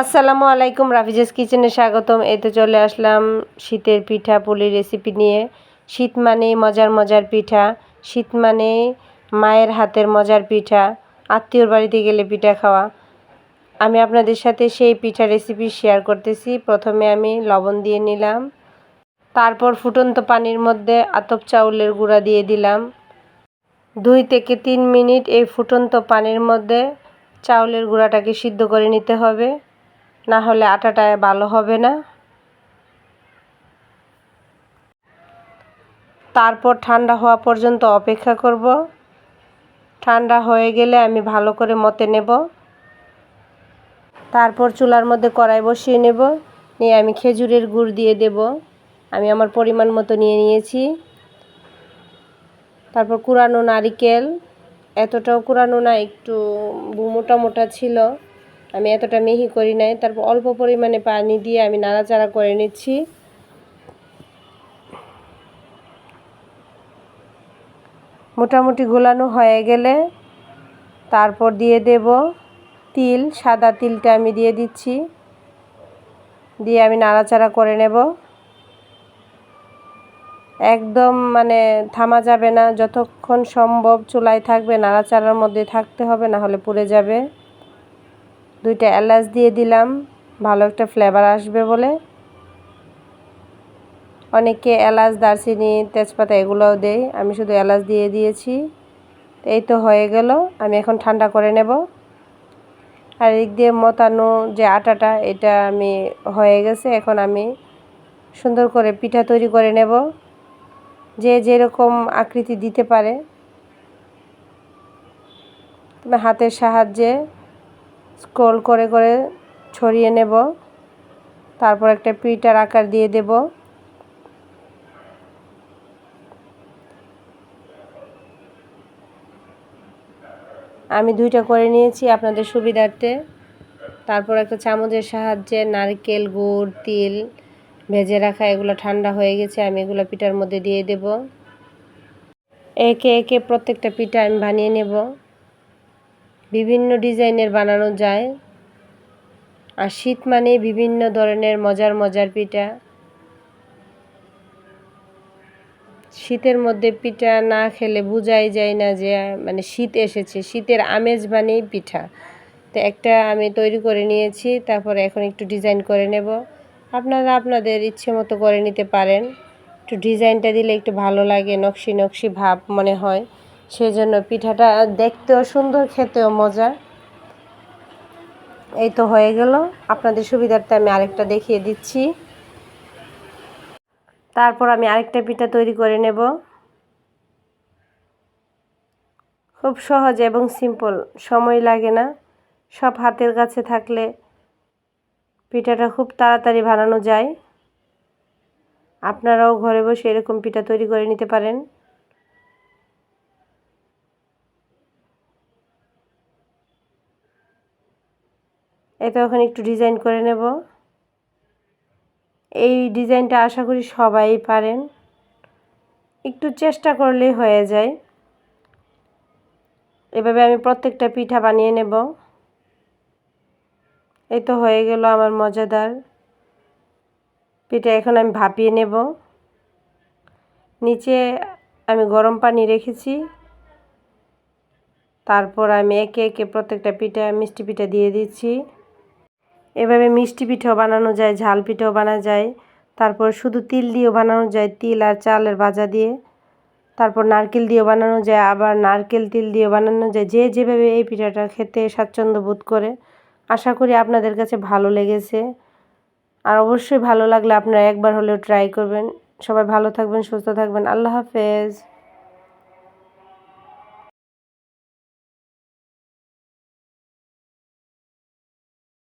আসসালামু আলাইকুম, রাফিজাস কিচেনে স্বাগতম। এতে চলে আসলাম শীতের পিঠা পুলির রেসিপি নিয়ে। শীত মানেই মজার মজার পিঠা, শীত মানেই মায়ের হাতের মজার পিঠা, আত্মীয়র বাড়িতে গেলে পিঠা খাওয়া। আমি আপনাদের সাথে সেই পিঠা রেসিপি শেয়ার করতেছি। প্রথমে আমি লবণ দিয়ে নিলাম। তারপর ফুটন্ত পানির মধ্যে আতপ চাউলের গুঁড়া দিয়ে দিলাম। দুই থেকে তিন মিনিট এই ফুটন্ত পানির মধ্যে চাউলের গুঁড়াটাকে সিদ্ধ করে নিতে হবে। না হলে আটাটা ভালো হবে না। তারপর ঠান্ডা হওয়া পর্যন্ত অপেক্ষা করব। ঠান্ডা হয়ে গেলে আমি ভালো করে মতে নেব। তারপর চুলার মধ্যে কড়াই বসিয়ে নেব। নিয়ে আমি খেজুরের গুড় দিয়ে দেব। আমি আমার পরিমাণ মতো নিয়ে নিয়েছি। তারপর কুরানো নারিকেল। এতটাও কুরানো না, একটু মোটা মোটা ছিল। আমি এতটা মিহি করি নাই। তারপর অল্প পরিমাণে পানি দিয়ে আমি নাড়াচাড়া করে নিচ্ছি। মোটামুটি গোলানো হয়ে গেলে তারপর দিয়ে দেব তিল, সাদা তিলটা আমি দিয়ে দিচ্ছি। দিয়ে আমি নাড়াচাড়া করে নেব। একদম মানে থামা যাবে না, যতক্ষণ সম্ভব চুলায় থাকবে, নাড়াচাড়ার মধ্যে থাকতে হবে না হলে পুড়ে যাবে। দুইটা এলাচ দিয়ে দিলাম। ভালো একটা ফ্লেভার আসবে বলে। অনেকে এলাচ, দারচিনি, তেজপাতা এগুলোও দেয়। আমি শুধু এলাচ দিয়ে দিয়েছি। এই তো হয়ে গেল। আমি এখন ঠান্ডা করে নেব। আর এদিক দিয়ে মতানো যে আটাটা, এটা আমি হয়ে গেছে। এখন আমি সুন্দর করে পিঠা তৈরি করে নেব। যে যেরকম আকৃতি দিতে পারে। হাতের সাহায্যে স্ক্রোল করে করে ছড়িয়ে নেব। তারপর একটা পিটার আকার দিয়ে দেব। আমি দুইটা করে নিয়েছি আপনাদের সুবিধার্থে। তারপর একটা চামচের সাহায্যে নারকেল, গুড়, তিল ভেজে রাখা, এগুলো ঠান্ডা হয়ে গেছে, আমি এগুলো পিঠার মধ্যে দিয়ে দেব। একে একে প্রত্যেকটা পিঠা আমি বানিয়ে নেব। বিভিন্ন ডিজাইনের বানানো যায়। আর শীত মানে বিভিন্ন ধরনের মজার মজার পিঠা। শীতের মধ্যে পিঠা না খেলে বোঝাই যায় না যে মানে শীত এসেছে। শীতের আমেজ মানেই পিঠা। তো একটা আমি তৈরি করে নিয়েছি, তারপরে এখন একটু ডিজাইন করে নেব। আপনারা আপনাদের ইচ্ছে মতো করে নিতে পারেন। একটু ডিজাইনটা দিলে একটু ভালো লাগে, নকশি নকশি ভাব মনে হয়। সেই জন্য পিঠাটা দেখতেও সুন্দর, খেতেও মজা এই তো হয়ে গেল। আপনাদের সুবিধার্থে আমি আরেকটা দেখিয়ে দিচ্ছি। তারপর আমি আরেকটা পিঠা তৈরি করে নেব। খুব সহজ এবং সিম্পল, সময় লাগে না। সব হাতের কাছে থাকলে পিঠাটা খুব তাড়াতাড়ি বানানো যায়। আপনারাও ঘরে বসে এরকম পিঠা তৈরি করে নিতে পারেন। এটা ওখানে একটু ডিজাইন করে নেব। এই ডিজাইনটা আশা করি সবাই পারেন। একটু চেষ্টা করলেই হয়ে যায়। এভাবে আমি প্রত্যেকটা পিঠা বানিয়ে নেব। এই তো হয়ে গেল আমার মজাদার পিঠা, এখন আমি ভাপিয়ে নেব। নিচে আমি গরম পানি রেখেছি। তারপর আমি একে একে প্রত্যেকটা পিঠা, মিষ্টি পিঠা দিয়ে দিচ্ছি। এভাবে মিষ্টি পিঠাও বানানো যায়, ঝাল পিঠাও বানানো যায়। তারপর শুধু তিল দিয়েও বানানো যায়, তিল আর চালের ভাজা দিয়ে। তারপর নারকেল দিয়েও বানানো যায়, আবার নারকেল তিল দিয়েও বানানো যায়। যে যেভাবে এই পিঠাটা খেতে স্বাচ্ছন্দ্য বোধ করে, আশা করি আপনাদের কাছে ভালো লেগেছে। আর অবশ্যই ভালো লাগলে আপনারা একবার হলেও ট্রাই করবেন। সবাই ভালো থাকবেন, সুস্থ থাকবেন। আল্লাহ হাফেজ।